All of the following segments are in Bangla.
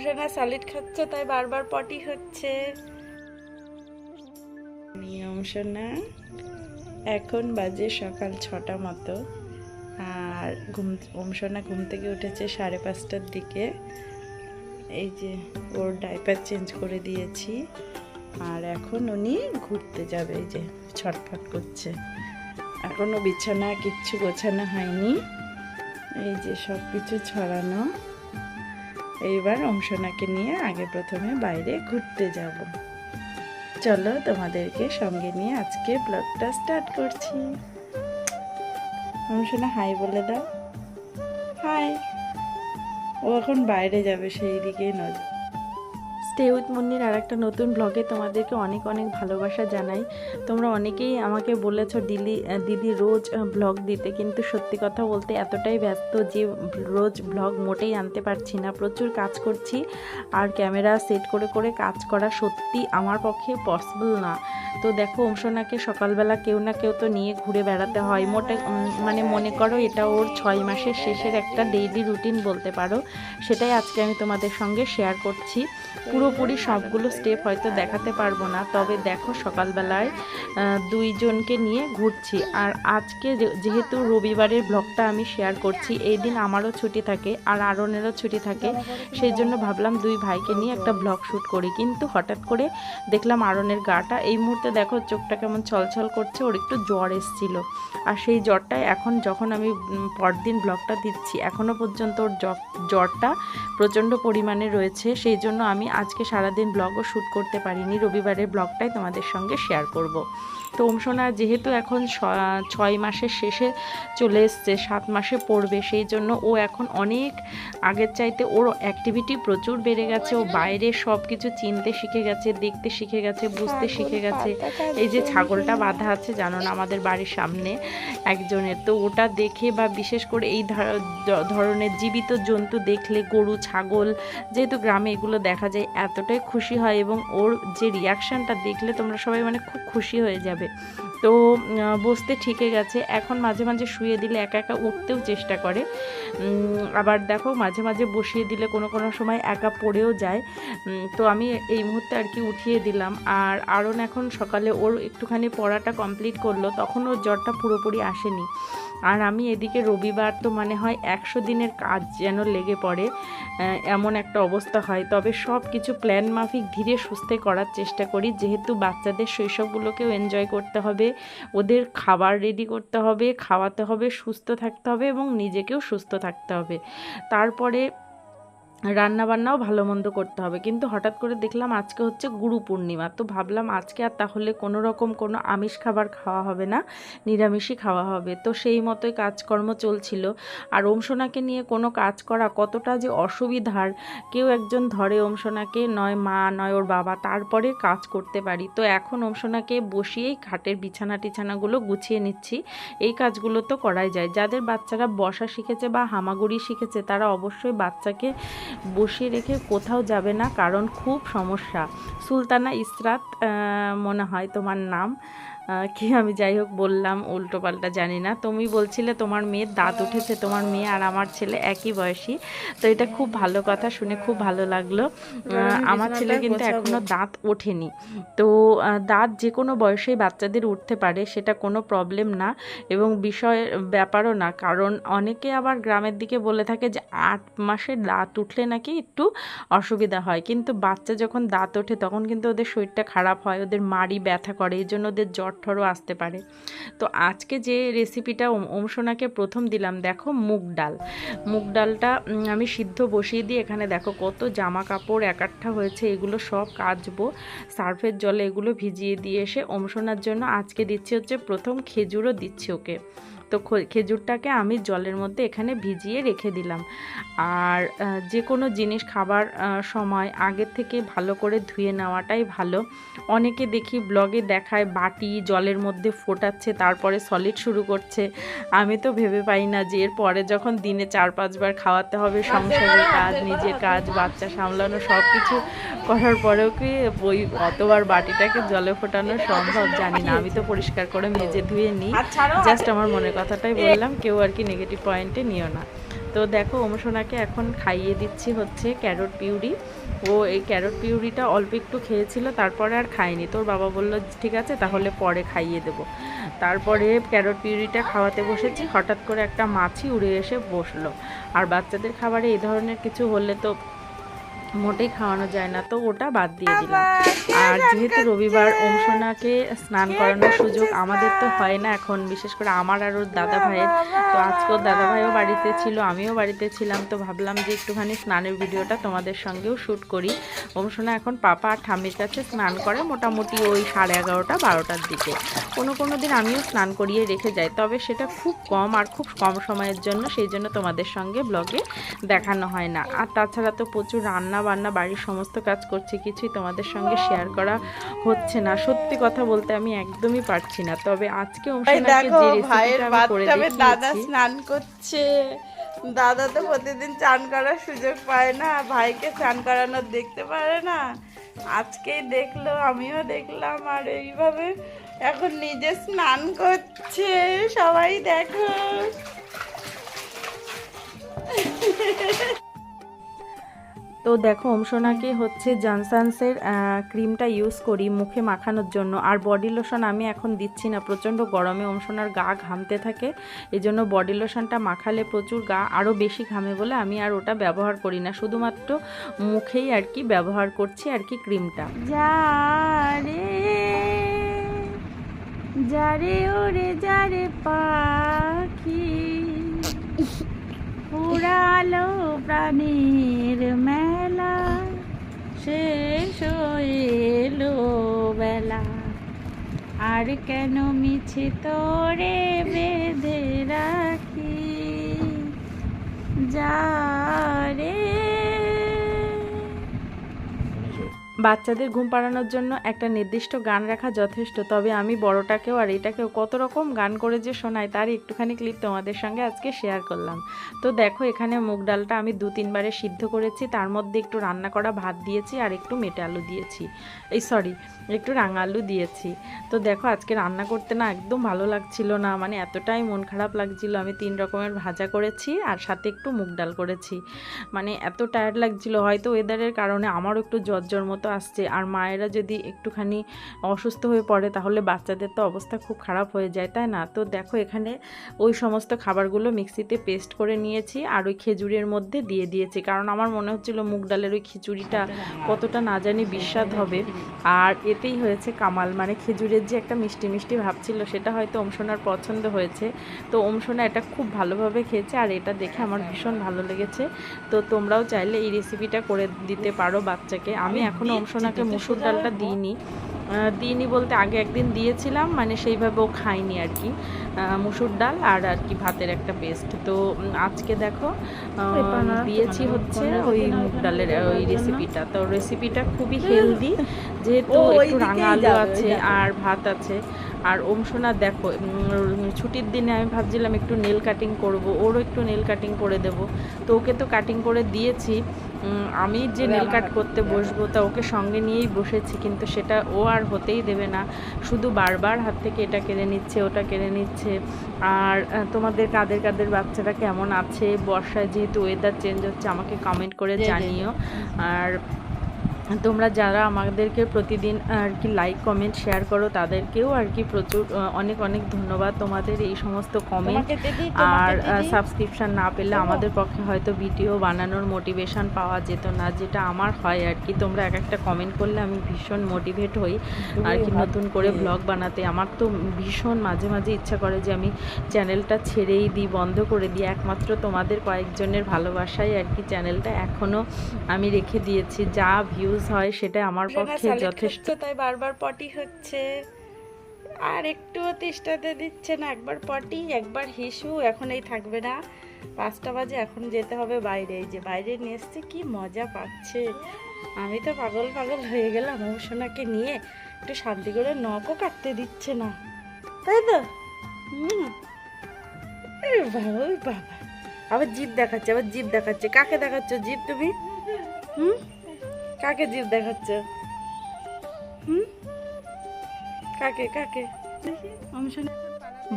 সোনা সলিড খাচ্ছে, তাই বারবার পটি হচ্ছে। নিয়ম সোনা এখন বাজে সকাল ছটা মতো। আর ঘুম ওমসোনা ঘুম থেকে উঠেছে সাড়ে পাঁচটার দিকে। এই যে ওর ডাইপার চেঞ্জ করে দিয়েছি। আর এখন উনি ঘুরতে যাবে, এই যে ছটফট করছে। এখনও বিছানা কিচ্ছু গোছানো হয়নি। এই যে সব কিছু ছড়ানো। এইবার অংশনাকে নিয়ে আগে প্রথমে বাইরে ঘুরতে যাব। চলো তোমাদেরকে সঙ্গে নিয়ে আজকে ব্লগটা স্টার্ট করছি। অংশনা হাই বলে দাও। হাই। ও এখন বাইরে যাবে সেই দিকেই নজর। স্টে উইথ মুন্নির আর একটা নতুন ব্লগে তোমাদেরকে অনেক অনেক ভালোবাসা জানাই। তোমরা অনেকেই আমাকে বলেছ, দিলি দিদি রোজ ব্লগ দিতে। কিন্তু সত্যি কথা বলতে এতটাই ব্যস্ত যে রোজ ব্লগ মোটেই আনতে পারছি না। প্রচুর কাজ করছি আর ক্যামেরা সেট করে করে কাজ করা সত্যি আমার পক্ষে পসিবল না। তো দেখো, অংশনাকে সকালবেলা কেউ না কেউ তো নিয়ে ঘুরে বেড়াতে হয়। মোটে মানে মনে করো এটা ওর ছয় মাসের শেষের একটা ডেইলি রুটিন বলতে পারো। সেটাই আজকে আমি তোমাদের সঙ্গে শেয়ার করছি। পুরোপুরি সবগুলো স্টেপ হয়তো দেখাতে পারব না, তবে দেখো সকালবেলায় দুইজনকে নিয়ে ঘুরছি। আর আজকে যেহেতু রবিবারের ব্লগটা আমি শেয়ার করছি, এই দিন আমারও ছুটি থাকে আর আরনেরও ছুটি থাকে, সেই জন্য ভাবলাম দুই ভাইকে নিয়ে একটা ব্লগ শ্যুট করি। কিন্তু হঠাৎ করে দেখলাম আরনের গাটা, এই মুহূর্তে দেখো চোখটা কেমন ছলছল করছে, ওর একটু জ্বর এসছিল। আর সেই জ্বরটাই এখন যখন আমি পরদিন ব্লগটা দিচ্ছি এখনও পর্যন্ত ওর জ্বর- জ্বরটা প্রচণ্ড পরিমাণে রয়েছে, সেই জন্য আমি আজকে সারাদিন ব্লগও শ্যুট করতে পারিনি। রবিবারের ব্লগটাই তোমাদের সঙ্গে শেয়ার করব। তো ওমসোনা যেহেতু এখন ছয় মাসের শেষে চলে এসছে সাত মাসে পড়বে সেই জন্য ও এখন অনেক আগের চাইতে ওর অ্যাক্টিভিটি প্রচুর বেড়ে গেছে। ও বাইরে সব কিছু চিনতে শিখে গেছে দেখতে শিখে গেছে বুঝতে শিখে গেছে। এই যে ছাগলটা বাঁধা আছে জানো না আমাদের বাড়ির সামনে একজনের। তো ওটা দেখে বা বিশেষ করে এই ধর- ধরনের জীবিত জন্তু দেখলে গরু ছাগল যেহেতু গ্রামে এগুলো দেখা যায় এতটাই খুশি হয় এবং ওর যে রিয়াকশানটা দেখলে তোমরা সবাই মানে খুব খুশি হয়ে যাবে। তো বসতে ঠিকই গেছে। এখন মাঝে মাঝে শুয়ে দিলে একা একা উঠতেও চেষ্টা করে। আবার দেখো মাঝে মাঝে বসিয়ে দিলে কোনো কোনো সময় একা পড়েও যায়। তো আমি এই মুহূর্তে আর কি উঠিয়ে দিলাম। আর আরন এখন সকালে ওর একটুখানি পড়াটা কমপ্লিট করল। তখন ওর জ্বরটা পুরোপুরি আসেনি। আর আমি এদিকে রবিবার তো মানে হয় একশো দিনের কাজ যেন লেগে পড়ে এমন একটা অবস্থা হয়। তবে সব কিছু প্ল্যান মাফিক ধীরে সুস্থে করার চেষ্টা করি। যেহেতু বাচ্চাদের শৈশবগুলোকেও এনজয় করতে হবে, ওদের খাবার রেডি করতে হবে, খাওয়াতে হবে, সুস্থ থাকতে হবে এবং নিজেকেও সুস্থ থাকতে হবে। তারপরে রান্না বান্নাও ভালো মন্দ করতে হবে। কিন্তু হঠাৎ করে দেখলাম আজকে হচ্ছে গুরু পূর্ণিমা। তো ভাবলাম আজকে আর তাহলে কোনো রকম কোনো আমিষ খাবার খাওয়া হবে না, নিরামিষই খাওয়া হবে। তো সেই মতোই কাজকর্ম চলছিল। আর ওমসোনাকে নিয়ে কোনো কাজ করা কতটা যে অসুবিধার, কেউ একজন ধরে ওমসোনাকে, নয় মা, নয় ওর বাবা, তারপরে কাজ করতে পারি। তো এখন ওমসোনাকে বসিয়েই খাটের বিছানা টিছানাগুলো গুছিয়ে নিচ্ছি। এই কাজগুলো তো করাই যায়। যাদের বাচ্চারা বসা শিখেছে বা হামাগুড়ি শিখেছে, তারা অবশ্যই বাচ্চাকে বসিয়ে রেখে কোথাও যাবে না কারণ খুব সমস্যা। সুলতানা ইসরাত মনে হয় তোমার নাম। কি আমি যাই হোক বললাম উল্টো পাল্টা জানি না। তুমি বলছিলে তোমার মেয়ের দাঁত উঠেছে তোমার মেয়ে আর আমার ছেলে একই বয়সী। তো এটা খুব ভালো কথা শুনে খুব ভালো লাগল। আমার ছেলে কিন্তু এখনও দাঁত ওঠেনি। তো দাঁত যে কোনো বয়সেই বাচ্চাদের উঠতে পারে সেটা কোনো প্রবলেম না। এবং বিষয় ব্যাপারও না। কারণ অনেকে আবার গ্রামের দিকে বলে থাকে যে আট মাসে দাঁত উঠলে নাকি একটু অসুবিধা হয়। কিন্তু বাচ্চা যখন দাঁত ওঠে তখন কিন্তু ওদের শরীরটা খারাপ হয় ওদের মাড়ি ব্যথা করে। এই জন্য ওদের জ্বর ঠরও আসতে পারে। তো আজকে যে রেসিপিটা ওমসোনাকে প্রথম দিলাম, দেখো মুগ ডাল। মুগ ডালটা আমি সিদ্ধ বসিয়ে দিয়ে এখানে দেখো কত জামা কাপড় একাঠা হয়েছে, এগুলো সব কাচবো। সার্ফের জলে এগুলো ভিজিয়ে দিয়ে এসে ওমসোনার জন্য আজকে দিচ্ছি হচ্ছে প্রথম খেজুরও দিচ্ছি ওকে। তো খেজুরটাকে আমি জলের মধ্যে এখানে ভিজিয়ে রেখে দিলাম। আর যে কোনো জিনিস খাবার সময় আগের থেকে ভালো করে ধুয়ে নেওয়াটাই ভালো। অনেকে দেখি ব্লগে দেখায় বাটি জলের মধ্যে ফোটাচ্ছে তারপরে সলিড শুরু করছে। আমি তো ভেবে পাই না যে এর পরে যখন দিনে চার পাঁচবার খাওয়াতে হবে সংসারের কাজ নিজের কাজ বাচ্চা সামলানো সব কিছু করার পরেও কি ওই অতবার বাটিটাকে জলে ফোটানো সম্ভব? জানি না আমি তো পরিষ্কার করে মেজে ধুয়ে নিই। জাস্ট আমার মনের কথাটাই বললাম কেউ আর কি নেগেটিভ পয়েন্টে নিও না। তো দেখো অমসোনাকে এখন খাইয়ে দিচ্ছি হচ্ছে ক্যারট পিউরি। ও এই ক্যারট পিউরিটা অল্প একটু খেয়েছিল তারপরে আর খায়নি। তোর বাবা বলল ঠিক আছে তাহলে পরে খাইয়ে দেবো। তারপরে ক্যারট পিউরিটা খাওয়াতে বসেছি হঠাৎ করে একটা মাছি উড়ে এসে বসল। আর বাচ্চাদের খাবারে এই ধরনের কিছু হলে তো মোটেই খাওয়ানো যায় না। তো ওটা বাদ দিয়ে দিলাম। আর যেহেতু রবিবার ওমসোনাকে স্নান করানোর সুযোগ আমাদের তো হয় না এখন বিশেষ করে আমার আর ওর দাদা ভাইয়ের। তো আজকে ওর দাদা ভাইও বাড়িতে ছিল আমিও বাড়িতে ছিলাম তো ভাবলাম যে একটুখানি স্নানের ভিডিওটা তোমাদের সঙ্গেও শ্যুট করি। ওমসোনা এখন পাপা আর ঠাম্মির কাছে স্নান করে মোটামুটি ওই সাড়ে এগারোটা বারোটার দিকে। কোনো কোনো দিন আমিও স্নান করিয়ে রেখে যাই তবে সেটা খুব কম আর খুব কম সময়ের জন্য সেই জন্য তোমাদের সঙ্গে ব্লগে দেখানো হয় না। আর তাছাড়া তো প্রচুর রান্না বান্না বাড়ির সমস্ত কাজ করছি কিছুই তোমাদের সঙ্গে শেয়ার করা হচ্ছে না। সত্যি কথা বলতে আমি একদমই পারছি না। তবে আজকে দাদা স্নান করছে। দাদা তো প্রতিদিন চান করার সুযোগ পায় না। ভাইকে স্নান করানোর দেখতে পারে না। আজকেই দেখল আমিও দেখলাম। আর এইভাবে এখন নিজে স্নান করছে। সবাই দেখো। তো দেখো অংশনাকে হচ্ছে জনসানসের ক্রিমটা ইউজ করি মুখে মাখানোর জন্য। আর বডি লোশন আমি এখন দিচ্ছি না, প্রচণ্ড গরমে অংশনার গা ঘামতে থাকে। এই জন্য বডি লোশনটা মাখালে প্রচুর গা আরও বেশি ঘামে বলে আমি আর ওটা ব্যবহার করি না। শুধুমাত্র মুখেই আর কি ব্যবহার করছি আর কি ক্রিমটা যারে পাখি। পুরালো প্রাণীর মেলা শেষ এলো বেলা। আর কেন মিছে তোরে বেঁধে রাখি? যারে বাচ্চাদের ঘুম পাড়ানোর জন্য একটা নির্দিষ্ট গান রাখা যথেষ্ট, তবে আমি বড়টাকেও আর এটাকেও কত রকম গান করে যে শোনাই তার একটুখানি ক্লিপ তোমাদের সঙ্গে আজকে শেয়ার করলাম। তো দেখো এখানে মুগ ডালটা আমি দু তিনবারে সিদ্ধ করেছি, তার মধ্যে একটু রান্না করা ভাত দিয়েছি আর একটু মেটে আলু দিয়েছি। এই সরি একটু রাঙা আলু দিয়েছি। তো দেখো আজকে রান্না করতে না একদম ভালো লাগছিল না মানে এতটাই মন খারাপ লাগছিল। আমি তিন রকমের ভাজা করেছি আর সাথে একটু মুগ ডাল করেছি। মানে এত টায়ার্ড লাগছিল, হয়তো ওয়েদারের কারণে আমারও একটু জ্বর মতো আসছে। আর মায়েরা যদি একটুখানি অসুস্থ হয়ে পড়ে তাহলে বাচ্চাদের তো অবস্থা খুব খারাপ হয়ে যায় তাই না? তো দেখো এখানে ওই সমস্ত খাবারগুলো মিক্সিতে পেস্ট করে নিয়েছি আর ওই খেজুরের মধ্যে দিয়ে দিয়েছি। কারণ আমার মনে হচ্ছিল মুগ ডালের ওই খিচুড়িটা কতটা না জানি বিস্বাদ হবে। আর এতেই হয়েছে কামাল। মানে খেজুরের যে একটা মিষ্টি মিষ্টি ভাব ছিল সেটা হয়তো অংশনার পছন্দ হয়েছে। তো অংশনা এটা খুব ভালোভাবে খেয়েছে আর এটা দেখে আমার ভীষণ ভালো লেগেছে। তো তোমরাও চাইলে এই রেসিপিটা করে দিতে পারো বাচ্চাকে। আমি এখনও অংশনাকে মুসুর ডালটা দিইনি। দিইনি বলতে আগে একদিন দিয়েছিলাম মানে সেইভাবে ও খায়নি আর কি। মুসুর ডাল আর আর কি ভাতের একটা পেস্ট তো আজকে দেখো দিয়েছি হচ্ছে ওই মুগ ডালের ওই রেসিপিটা তো রেসিপিটা খুবই হেলদি যেহেতু একটু রাঙা আলু আছে আর ভাত আছে। আর ওম সোনা দেখো ছুটির দিনে আমি ভাবছিলাম একটু নেল কাটিং করব ওরও একটু নেল কাটিং করে দেব। তো ওকে তো কাটিং করে দিয়েছি। আমি যে নেল কাট করতে বসবো তা ওকে সঙ্গে নিয়েই বসেছি কিন্তু সেটা ও আর হতেই দেবে না। শুধু বারবার হাত থেকে এটা কেড়ে নিচ্ছে ওটা কেড়ে নিচ্ছে। আর তোমাদের কাদের কাদের বাচ্চারা কেমন আছে? বর্ষায় যেহেতু ওয়েদার চেঞ্জ হচ্ছে আমাকে কমেন্ট করে জানিও। আর তোমরা যারা আমাদেরকে প্রতিদিন আর কি লাইক কমেন্ট শেয়ার করো তাদেরকেও আর কি প্রচুর অনেক অনেক ধন্যবাদ তোমাদের এই সমস্ত কমেন্ট আর সাবস্ক্রিপশন না পেলে আমাদের পক্ষে হয়তো ভিডিও বানানোর মোটিভেশন পাওয়া যেত না যেটা আমার হয় আর কি। তোমরা এক একটা কমেন্ট করলে আমি ভীষণ মোটিভেট হই আর কি নতুন করে ব্লগ বানাতে। আমার তো ভীষণ মাঝে মাঝে ইচ্ছা করে যে আমি চ্যানেলটা ছেড়েই দিই বন্ধ করে দিই। একমাত্র তোমাদের কয়েকজনের ভালোবাসায় আর কি চ্যানেলটা এখনও আমি রেখে দিয়েছি। যা ভিউজ হয় সেটা আমার পক্ষে যথেষ্ট। তাই বারবার পটি হচ্ছে। আর একটুও তেষ্টাতে দিচ্ছে না একবার পটি একবার হিসু এখন এই থাকবে না। পাঁচটা বাজে এখন যেতে হবে বাইরে। এই যে বাইরে নিয়ে এসছে কি মজা পাচ্ছে। আমি তো পাগল পাগল হয়ে গেলাম অবসনাকে নিয়ে একটু শান্তি করে নখও কাটতে দিচ্ছে না। তাই তো? হুম। বাবা বাবা। আবার জিপ দেখাচ্ছে আবার জিপ দেখাচ্ছে। কাকে দেখাচ্ছ জিপ তুমি? হুম? কাকে জিভ দেখাচ্ছ? কাকে কাকে?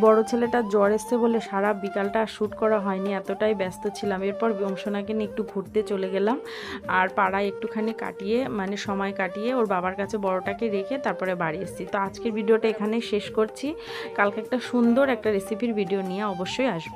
বড় ছেলেটার জ্বর এসছে বলে সারা বিকালটা শ্যুট করা হয়নি, এতটাই ব্যস্ত ছিলাম। এরপর বংশনাকে নিয়ে একটু ঘুরতে চলে গেলাম আর পাড়ায় একটুখানি কাটিয়ে মানে সময় কাটিয়ে ওর বাবার কাছে বড়টাকে রেখে তারপরে বাড়ি এসেছি। তো আজকের ভিডিওটা এখানেই শেষ করছি। কালকে একটা সুন্দর একটা রেসিপির ভিডিও নিয়ে অবশ্যই আসব।